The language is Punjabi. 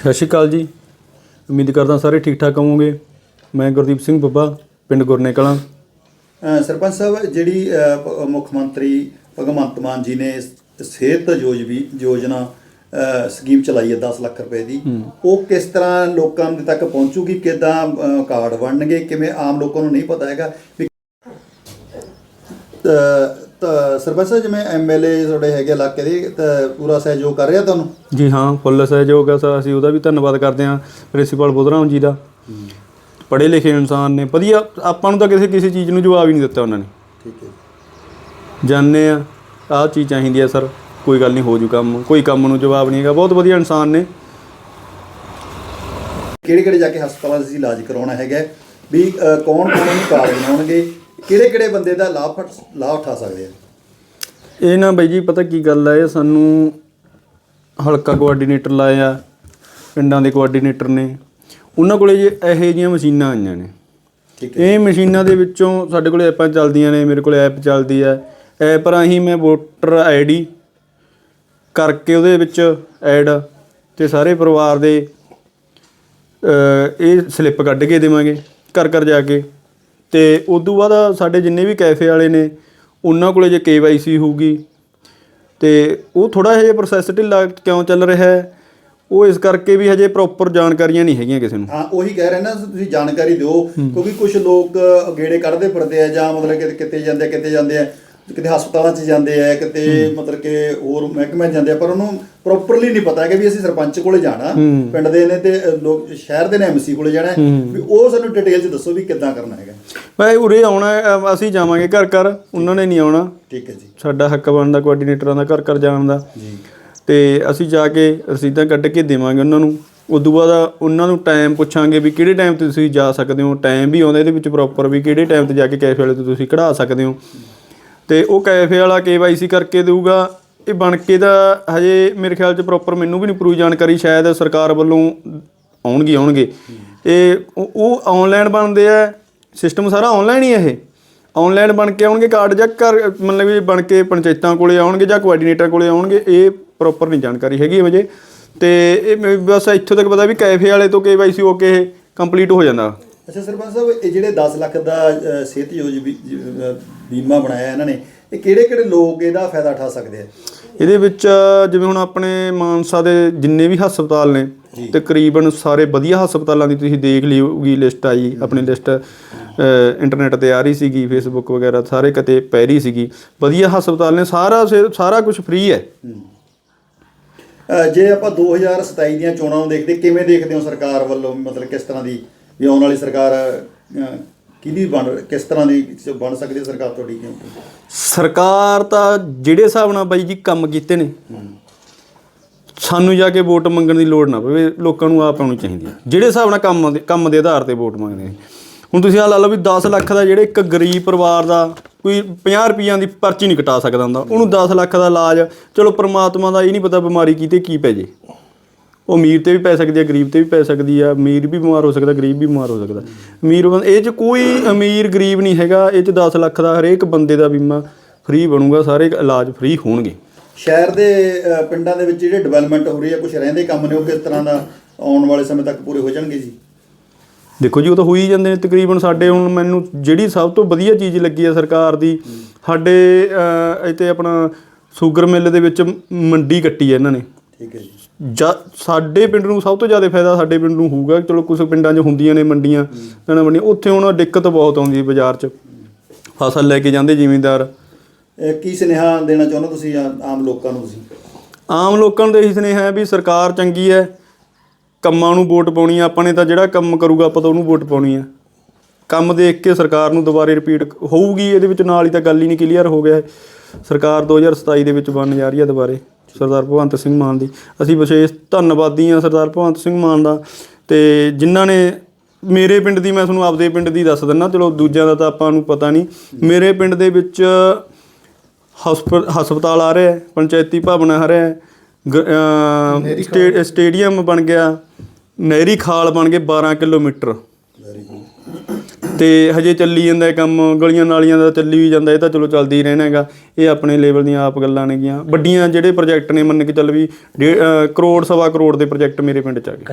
ਸਤਿ ਸ਼੍ਰੀ ਅਕਾਲ ਜੀ। ਉਮੀਦ ਕਰਦਾ ਸਾਰੇ ਠੀਕ ਠਾਕ ਹੋਵੋਗੇ। ਮੈਂ ਗੁਰਦੀਪ ਸਿੰਘ ਬੱਬਾ ਪਿੰਡ ਗੁਰਨੇ ਕਲਾਂ ਅ, ਸਰਪੰਚ ਸਾਹਿਬ ਜਿਹੜੀ ਅ, ਪ- ਮੁੱਖ ਮੰਤਰੀ ਭਗਵੰਤ ਮਾਨ ਜੀ ਨੇ ਸ- ਸਿਹਤ ਯੋਜਵੀ ਯੋਜਨਾ ਅ, ਸਕੀਮ ਚਲਾਈ ਹੈ 10 ਲੱਖ ਰੁਪਏ ਦੀ। ਉਹ ਕਿਸ ਤਰ੍ਹਾਂ ਲੋਕਾਂ ਦੇ ਤੱਕ ਪਹੁੰਚੂਗੀ? ਕਿਦਾਂ ਕਾਰਡ ਬਣਨਗੇ? ਕਿਵੇਂ ਆਮ ਲੋਕਾਂ ਨੂੰ ਨਹੀਂ ਪਤਾ ਹੈਗਾ? ਵੀ ਸਰਪੰਚ ਸਾਹਿਬ ਜਿਵੇਂ ਐਮਐਲਏ ਤੁਹਾਡੇ ਹੈਗੇ ਇਲਾਕੇ ਦੇ ਤਾਂ ਪੂਰਾ ਸਹਿਯੋਗ ਕਰ ਰਿਹਾ ਤੁਹਾਨੂੰ? ਜੀ ਹਾਂ ਫੁੱਲ ਸਹਿਯੋਗ ਹੈ ਸਰ ਅਸੀਂ ਉਹਦਾ ਵੀ ਧੰਨਵਾਦ ਕਰਦੇ ਹਾਂ ਪ੍ਰਿੰਸੀਪਲ ਬੁੱਧਰਾਮ ਜੀ ਦਾ। ਪੜ੍ਹੇ ਲਿਖੇ ਇਨਸਾਨ ਨੇ ਵਧੀਆ ਆਪਾਂ ਨੂੰ ਤਾਂ ਕਿਸੇ ਕਿਸੇ ਚੀਜ਼ ਨੂੰ ਜਵਾਬ ਹੀ ਨਹੀਂ ਦਿੱਤਾ ਉਹਨਾਂ ਨੇ। ਠੀਕ ਹੈ। ਜਾਣਦੇ ਆ ਆਹ ਚੀਜ਼ ਚਾਹੀਦੀ ਹੈ ਸਰ ਕੋਈ ਗੱਲ ਨਹੀਂ ਹੋ ਜੂ ਕੰਮ ਕੋਈ ਕੰਮ ਨੂੰ ਜਵਾਬ ਨਹੀਂ ਹੈਗਾ ਬਹੁਤ ਵਧੀਆ ਇਨਸਾਨ ਨੇ। ਕਿਹੜੇ ਕਿਹੜੇ ਜਾ ਕੇ ਹਸਪਤਾਲਾਂ 'ਚ ਇਲਾਜ ਕਰਾਉਣਾ ਹੈਗਾ? ਵੀ ਕੌਣ ਕੌਣ ਨੂੰ ਕਾਰਡ ਬਣਾਉਣਗੇ ਕਿਹੜੇ ਕਿਹੜੇ ਬੰਦੇ ਦਾ ਲਾਭ ਲਾਭ ਉਠਾ ਸਕਦੇ ਆ? ਇਹ ਨਾ ਬਾਈ ਜੀ ਪਤਾ ਕੀ ਗੱਲ ਹੈ ਇਹ ਸਾਨੂੰ ਹਲਕਾ ਕੋਆਰਡੀਨੇਟਰ ਲਾਏ ਆ ਪਿੰਡਾਂ ਦੇ ਕੋਆਰਡੀਨੇਟਰ ਨੇ। ਉਹਨਾਂ ਕੋਲੇ ਜੇ ਇਹੋ ਜਿਹੀਆਂ ਮਸ਼ੀਨਾਂ ਆਈਆਂ ਨੇ। ਇਹ ਮਸ਼ੀਨਾਂ ਦੇ ਵਿੱਚੋਂ ਸਾਡੇ ਕੋਲੇ ਐਪਾਂ ਚੱਲਦੀਆਂ ਨੇ ਮੇਰੇ ਕੋਲੇ ਐਪ ਚੱਲਦੀ ਹੈ ਐਪ ਰਾਹੀਂ ਮੈਂ ਵੋਟਰ ਆਈਡੀ ਕਰਕੇ ਉਹਦੇ ਵਿੱਚ ਐਡ ਤੇ ਸਾਰੇ ਪਰਿਵਾਰ ਦੇ ਇਹ ਸਲਿੱਪ ਕੱਢ ਕੇ ਦੇਵਾਂਗੇ ਘਰ ਘਰ ਜਾ ਕੇ। ਤੇ ਉਸ ਤੋਂ ਬਾਅਦ ਸਾਡੇ ਜਿੰਨੇ ਵੀ ਕੈਫੇ ਵਾਲੇ ਨੇ ਉਹਨਾਂ ਕੋਲੇ ਜੇ KYC ਹੋਊਗੀ ਤੇ ਉਹ ਥੋੜਾ ਜਿਹਾ ਪ੍ਰੋਸੈਸ ਢਿੱਲਾ ਕਿਉਂ ਚੱਲ ਰਿਹਾ ਹੈ? ਉਹ ਇਸ ਕਰਕੇ ਵੀ ਹਜੇ ਪ੍ਰੋਪਰ ਜਾਣਕਾਰੀਆਂ ਨਹੀਂ ਹੈਗੀਆਂ ਕਿਸੇ ਨੂੰ। ਹਾਂ ਉਹੀ ਕਹਿ ਰਹੇ ਨਾ ਤੁਸੀਂ ਜਾਣਕਾਰੀ ਦਿਓ ਕਿਉਂਕਿ ਕੁਝ ਲੋਕ ਗੇੜੇ ਕੱਢਦੇ ਫਿਰਦੇ ਆ ਜਾਂ ਮਤਲਬ ਕਿ ਕਿਤੇ ਜਾਂਦੇ ਕਿਤੇ ਜਾਂਦੇ ਆ। ਕਿਤੇ ਹਸਪਤਾਲਾਂ 'ਚ ਜਾਂਦੇ ਆ ਕਿਤੇ ਮਤਲਬ ਕਿ ਹੋਰ ਮਹਿਕਮੇ ਜਾਂਦੇ ਆ ਪਰ ਉਹਨੂੰ ਪ੍ਰੋਪਰਲੀ ਨਹੀਂ ਪਤਾ ਹੈਗਾ ਵੀ ਅਸੀਂ ਸਰਪੰਚ ਕੋਲੇ ਜਾਣਾ ਪਿੰਡ ਦੇ ਨੇ ਤੇ ਲੋਕ ਸ਼ਹਿਰ ਦੇ ਨੇ ਐਮਸੀ ਕੋਲੇ ਜਾਣਾ ਹੈ। ਵੀ ਉਹ ਸਾਨੂੰ ਡਿਟੇਲ 'ਚ ਦੱਸੋ ਵੀ ਕਿੱਦਾਂ ਕਰਨਾ ਹੈਗਾ। ਮੈਂ ਉਰੇ ਆਉਣਾ ਹੈ, ਅਸੀਂ ਜਾਵਾਂਗੇ ਘਰ ਘਰ ਉਹਨਾਂ ਨੇ ਨਹੀਂ ਆਉਣਾ। ਠੀਕ ਹੈ ਜੀ। ਸਾਡਾ ਹੱਕ ਬਣਦਾ ਕੋਆਰਡੀਨੇਟਰਾਂ ਦਾ ਘਰ ਘਰ ਜਾਣ ਦਾ। ਜੀ। ਤੇ ਅਸੀਂ ਜਾ ਕੇ ਰਸੀਦਾਂ ਕੱਢ ਕੇ ਦੇਵਾਂਗੇ ਉਹਨਾਂ ਨੂੰ। ਉਦੋਂ ਬਾਅਦ ਉਹਨਾਂ ਨੂੰ ਟਾਈਮ ਪੁੱਛਾਂਗੇ ਵੀ ਕਿਹੜੇ ਟਾਈਮ ਤੇ ਤੁਸੀਂ ਜਾ ਸਕਦੇ ਹੋ। ਟਾਈਮ ਵੀ ਆਉਂਦਾ ਇਹਦੇ ਵਿੱਚ ਪ੍ਰੋਪਰ ਵੀ ਕਿਹੜੇ ਟਾਈਮ ਤੇ ਜਾ ਕੇ ਕੈਫੇ ਵਾਲੇ ਤੋਂ ਤੁਸੀਂ ਕਢਾ ਸਕਦੇ ਹੋ। ਤੇ ਉਹ ਕੈਫੇ ਵਾਲਾ KYC ਕਰਕੇ ਦੇਊਗਾ। ਇਹ ਬਣ ਕੇ ਦਾ ਹਜੇ ਮੇਰੇ ਖਿਆਲ 'ਚ ਪ੍ਰੋਪਰ ਮੈਨੂੰ ਵੀ ਨਹੀਂ ਪੂਰੀ ਜਾਣਕਾਰੀ, ਸ਼ਾਇਦ ਸਰਕਾਰ ਵੱਲੋਂ ਆਉਣਗੇ ਆਉਣਗੇ। ਇਹ ਉਹ- ਉਹ ਆਨਲਾਈਨ ਬਣਦੇ ਆ। ਸਿਸਟਮ ਸਾਰਾ ਆਨਲਾਈਨ ਹੀ ਇਹ। ਆਨਲਾਈਨ ਬਣ ਕੇ ਆਉਣਗੇ ਕਾਰਡ ਜਾਂ ਘਰ, ਮਤਲਬ ਵੀ ਬਣ ਕੇ ਪੰਚਾਇਤਾਂ ਕੋਲੇ ਆਉਣਗੇ ਜਾਂ ਕੋਆਰਡੀਨੇਟਰ ਕੋਲੇ ਆਉਣਗੇ, ਇਹ ਪ੍ਰੋਪਰ ਨਹੀਂ ਜਾਣਕਾਰੀ ਹੈਗੀ ਵਜੇ ਤੇ ਇਹ ਮੈਂ ਬਸ ਇੱਥੋਂ ਤੱਕ ਪਤਾ ਵੀ ਕੈਫੇ ਵਾਲੇ ਤੋਂ KYC ਹੋ ਕੇ ਇਹ ਕੰਪਲੀਟ ਹੋ ਜਾਂਦਾ। ਅੱਛਾ ਸਰਪੰਚ ਸਾਹਿਬ, ਇਹ ਜਿਹੜੇ 10 ਲੱਖ ਦਾ ਸਿਹਤ ਯੋਜ ਬੀਮਾ ਬਣਾਇਆ ਇਹਨਾਂ ਨੇ ਇਹ ਕਿਹੜੇ ਕਿਹੜੇ ਲੋਕ ਇਹਦਾ ਫਾਇਦਾ ਉਠਾ ਸਕਦੇ ਆ? ਇਹਦੇ ਵਿੱਚ ਜਿਵੇਂ ਹੁਣ ਆਪਣੇ ਮਾਨਸਾ ਦੇ ਜਿੰਨੇ ਵੀ ਹਸਪਤਾਲ ਨੇ ਤਕਰੀਬਨ ਸਾਰੇ ਵਧੀਆ ਹਸਪਤਾਲਾਂ ਦੀ ਤੁਸੀਂ ਦੇਖ ਲਿਓਗੀ ਲਿਸਟ ਆਈ ਆਪਣੀ ਲਿਸਟ ਇੰਟਰਨੈਟ ਤੇ ਆ ਰਹੀ ਸੀਗੀ ਫੇਸਬੁੱਕ ਵਗੈਰਾ ਸਾਰੇ ਕਿਤੇ ਪੈ ਰਹੀ ਸੀਗੀ। ਵਧੀਆ ਹਸਪਤਾਲ ਨੇ ਸਾਰਾ ਸਾਰਾ ਕੁਝ ਫ੍ਰੀ ਹੈ। ਜੇ ਆਪਾਂ 2027 ਦੀਆਂ ਚੋਣਾਂ ਨੂੰ ਦੇਖਦੇ ਕਿਵੇਂ ਦੇਖਦੇ ਹੋ ਸਰਕਾਰ ਵੱਲੋਂ ਮਤਲਬ ਕਿਸ ਤਰ੍ਹਾਂ ਦੀ ਵੀ ਆਉਣ ਵਾਲੀ ਸਰਕਾਰ ਕਿਹਦੀ ਬਣ ਕਿਸ ਤਰ੍ਹਾਂ ਦੀ ਬਣ ਸਕਦੀ ਹੈ ਸਰਕਾਰ ਤੁਹਾਡੀ ਕਿਉਂਕਿ ਸਰਕਾਰ ਤਾਂ ਜਿਹੜੇ ਹਿਸਾਬ ਨਾਲ ਬਾਈ ਜੀ ਕੰਮ ਕੀਤੇ ਨੇ ਸਾਨੂੰ ਜਾ ਕੇ ਵੋਟ ਮੰਗਣ ਦੀ ਲੋੜ ਨਾ ਪਵੇ ਲੋਕਾਂ ਨੂੰ ਆਪ ਆਉਣੀ ਚਾਹੀਦੀ ਹੈ। ਜਿਹੜੇ ਹਿਸਾਬ ਨਾਲ ਕੰਮ ਦੇ ਕੰਮ ਦੇ ਆਧਾਰ ਤੇ ਵੋਟ ਮੰਗਦੇ ਨੇ। ਹੁਣ ਤੁਸੀਂ ਆ ਲਾ ਲਓ ਵੀ 10 ਲੱਖ ਦਾ ਜਿਹੜੇ ਇੱਕ ਗਰੀਬ ਪਰਿਵਾਰ ਦਾ ਕੋਈ 50 ਰੁਪਈਆਂ ਦੀ ਪਰਚੀ ਨਹੀਂ ਕਟਾ ਸਕਦਾ ਹੁੰਦਾ ਉਹਨੂੰ 10 ਲੱਖ ਦਾ ਇਲਾਜ ਚਲੋ ਪ੍ਰਮਾਤਮਾ ਦਾ ਇਹ ਨਹੀਂ ਪਤਾ ਬਿਮਾਰੀ ਕੀਤੇ ਕੀ ਪੈ ਜੇ। ਉਹ ਅਮੀਰ ਤੇ ਵੀ ਪੈ ਸਕਦੀ ਹੈ ਗਰੀਬ ਤੇ ਵੀ ਪੈ ਸਕਦੀ ਹੈ ਅਮੀਰ ਵੀ ਬਿਮਾਰ ਹੋ ਸਕਦਾ ਗਰੀਬ ਵੀ ਬਿਮਾਰ ਹੋ ਸਕਦਾ। ਅਮੀਰ ਬੰਦ ਇਹ 'ਚ ਕੋਈ ਅਮੀਰ ਗਰੀਬ ਨਹੀਂ ਹੈਗਾ ਇਹ 'ਚ 10 ਲੱਖ ਦਾ ਹਰੇਕ ਬੰਦੇ ਦਾ ਬੀਮਾ ਫ੍ਰੀ ਬਣੂਗਾ ਸਾਰੇ ਇਲਾਜ ਫ੍ਰੀ ਹੋਣਗੇ। ਸ਼ਹਿਰ ਦੇ ਅ, ਪਿੰਡਾਂ ਦੇ ਵਿੱਚ ਜਿਹੜੇ ਡਿਵੈਲਪਮੈਂਟ ਹੋ ਰਹੀ ਹੈ ਕੁਝ ਰਹਿੰਦੇ ਕੰਮ ਨੇ ਉਹ ਕਿਸ ਤਰ੍ਹਾਂ ਦਾ ਆਉਣ ਵਾਲੇ ਸਮੇਂ ਤੱਕ ਪੂਰੇ ਹੋ ਜਾਣਗੇ ਜੀ? ਦੇਖੋ ਜੀ ਉਹ ਤਾਂ ਹੋ ਹੀ ਜਾਂਦੇ ਨੇ ਤਕਰੀਬਨ ਸਾਡੇ ਹੁਣ ਮੈਨੂੰ ਜਿਹੜੀ ਸਭ ਤੋਂ ਵਧੀਆ ਚੀਜ਼ ਲੱਗੀ ਹੈ ਸਰਕਾਰ ਦੀ ਸਾਡੇ ਅਹ, ਇੱਥੇ ਆਪਣਾ ਸ਼ੂਗਰ ਮਿੱਲ ਦੇ ਵਿੱਚ ਮੰਡੀ ਕੱਟੀ ਹੈ ਇਹਨਾਂ ਨੇ। ਠੀਕ ਹੈ ਜੀ। ਸਾਡੇ ਪਿੰਡ ਨੂੰ ਸਭ ਤੋਂ ਜ਼ਿਆਦਾ ਫਾਇਦਾ ਸਾਡੇ ਪਿੰਡ ਨੂੰ ਹੋਊਗਾ ਚਲੋ ਕੁਝ ਪਿੰਡਾਂ 'ਚ ਹੁੰਦੀਆਂ ਨੇ ਮੰਡੀਆਂ ਇਹਨਾਂ ਮੰਡੀਆਂ ਉੱਥੇ ਹੁਣ ਦਿੱਕਤ ਬਹੁਤ ਆਉਂਦੀ ਹੈ ਬਾਜ਼ਾਰ 'ਚ। ਫਸਲ ਲੈ ਕੇ ਜਾਂਦੇ ਜ਼ਿਮੀਂਦਾਰ। ਕੀ ਸੁਨੇਹਾ ਦੇਣਾ ਚਾਹੁੰਦੇ ਤੁਸੀਂ ਆਮ ਲੋਕਾਂ ਨੂੰ ਤੁਸੀਂ? ਆਮ ਲੋਕਾਂ ਨੂੰ ਇਹੀ ਸੁਨੇਹਾ ਹੈ ਵੀ ਸਰਕਾਰ ਚੰਗੀ ਹੈ ਕੰਮਾਂ ਨੂੰ ਵੋਟ ਪਾਉਣੀ ਆ ਆਪਾਂ ਨੇ ਤਾਂ ਜਿਹੜਾ ਕੰਮ ਕਰੂਗਾ ਆਪਾਂ ਤਾਂ ਉਹਨੂੰ ਵੋਟ ਪਾਉਣੀ ਆ। ਕੰਮ ਦੇਖ ਕੇ ਸਰਕਾਰ ਨੂੰ ਦੁਬਾਰੇ ਰਿਪੀਟ ਹੋਊਗੀ ਇਹਦੇ ਵਿੱਚ ਨਾਲ ਹੀ ਤਾਂ ਗੱਲ ਹੀ ਨਹੀਂ ਕਲੀਅਰ ਹੋ ਗਿਆ। ਸਰਕਾਰ 2027 ਦੇ ਵਿੱਚ ਬਣਨ ਜਾ ਰਹੀ ਹੈ ਦੁਬਾਰੇ। ਸਰਦਾਰ ਭਗਵੰਤ ਸਿੰਘ ਮਾਨ ਦੀ। ਅਸੀਂ ਵਿਸ਼ੇਸ਼ ਧੰਨਵਾਦੀ ਹਾਂ ਸਰਦਾਰ ਭਗਵੰਤ ਸਿੰਘ ਮਾਨ ਦਾ। ਤੇ ਜਿਨ੍ਹਾਂ ਨੇ ਮੇਰੇ ਪਿੰਡ ਦੀ ਮੈਂ ਤੁਹਾਨੂੰ ਆਪਦੇ ਪਿੰਡ ਦੀ ਦੱਸ ਦਿੰਦਾ। ਚਲੋ ਦੂਜਿਆਂ ਦਾ ਤਾਂ ਆਪਾਂ ਨੂੰ ਪਤਾ ਨਹੀਂ। ਮੇਰੇ ਪਿੰਡ ਦੇ ਵਿੱਚ ਹਸਪ- ਹਸਪਤਾਲ ਆ ਰਿਹਾ ਹੈ ਪੰਚਾਇਤੀ ਭਵਨ ਆ ਰਿਹਾ ਸਟੇਡੀਅਮ ਬਣ ਗਿਆ। ਨਹਿਰੀ ਖਾਲ ਬਣ ਗਏ 12 ਕਿਲੋਮੀਟਰ। ਤੇ ਹਜੇ ਚੱਲੀ ਜਾਂਦਾ ਕੰਮ, ਗਲੀਆਂ ਨਾਲੀਆਂ ਦਾ ਚੱਲੀ ਵੀ ਜਾਂਦਾ, ਇਹ ਤਾਂ ਚਲੋ ਚੱਲਦੀ ਹੀ ਰਹਿਣਾ ਹੈਗਾ। ਇਹ ਆਪਣੇ ਲੈਵਲ ਦੀਆਂ ਆਪ ਗੱਲਾਂ ਨੇਗੀਆਂ ਵੱਡੀਆਂ ਜਿਹੜੇ ਪ੍ਰੋਜੈਕਟ ਨੇ ਮੰਨ ਕੇ ਚੱਲ ਵੀ ਡੇ- ਅਹ ਕਰੋੜ, ਸਵਾ ਕਰੋੜ ਦੇ ਪ੍ਰੋਜੈਕਟ ਮੇਰੇ ਪਿੰਡ ਚ ਆ ਗਏ।